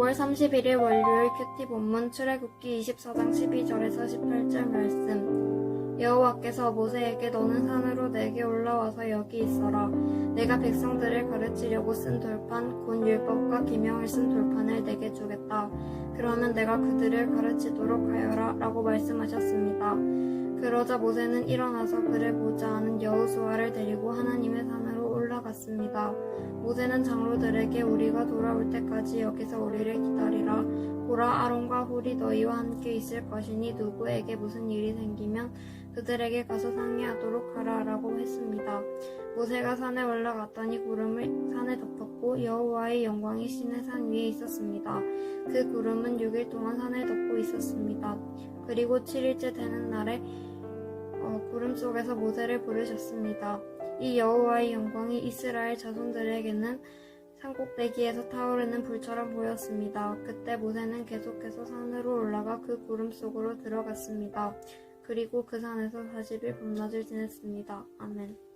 6월 31일 월요일 큐티 본문 출애굽기 24장 12절에서 18절 말씀. 여호와께서 모세에게 너는 산으로 내게 올라와서 여기 있어라. 내가 백성들을 가르치려고 쓴 돌판 곧 율법과 기명을 쓴 돌판을 내게 주겠다. 그러면 내가 그들을 가르치도록 하여라 라고 말씀하셨습니다. 그러자 모세는 일어나서 그를 보자 하는 여호수아를 데리고 하나님의 산으로 올라갔습니다 모세는 장로들에게 우리가 돌아올 때까지 여기서 우리를 기다리라. 보라 아론과 홀이 너희와 함께 있을 것이니 누구에게 무슨 일이 생기면 그들에게 가서 상의하도록 하라라고 했습니다. 모세가 산에 올라갔더니 구름을 산에 덮었고 여호와의 영광이 신의 산 위에 있었습니다. 그 구름은 6일 동안 산을 덮고 있었습니다. 그리고 7일째 되는 날에 어, 구름 속에서 모세를 부르셨습니다. 이 여호와의 영광이 이스라엘 자손들에게는 산꼭대기에서 타오르는 불처럼 보였습니다. 그때 모세는 계속해서 산으로 올라가 그 구름 속으로 들어갔습니다. 그리고 그 산에서 40일 밤낮을 지냈습니다. 아멘.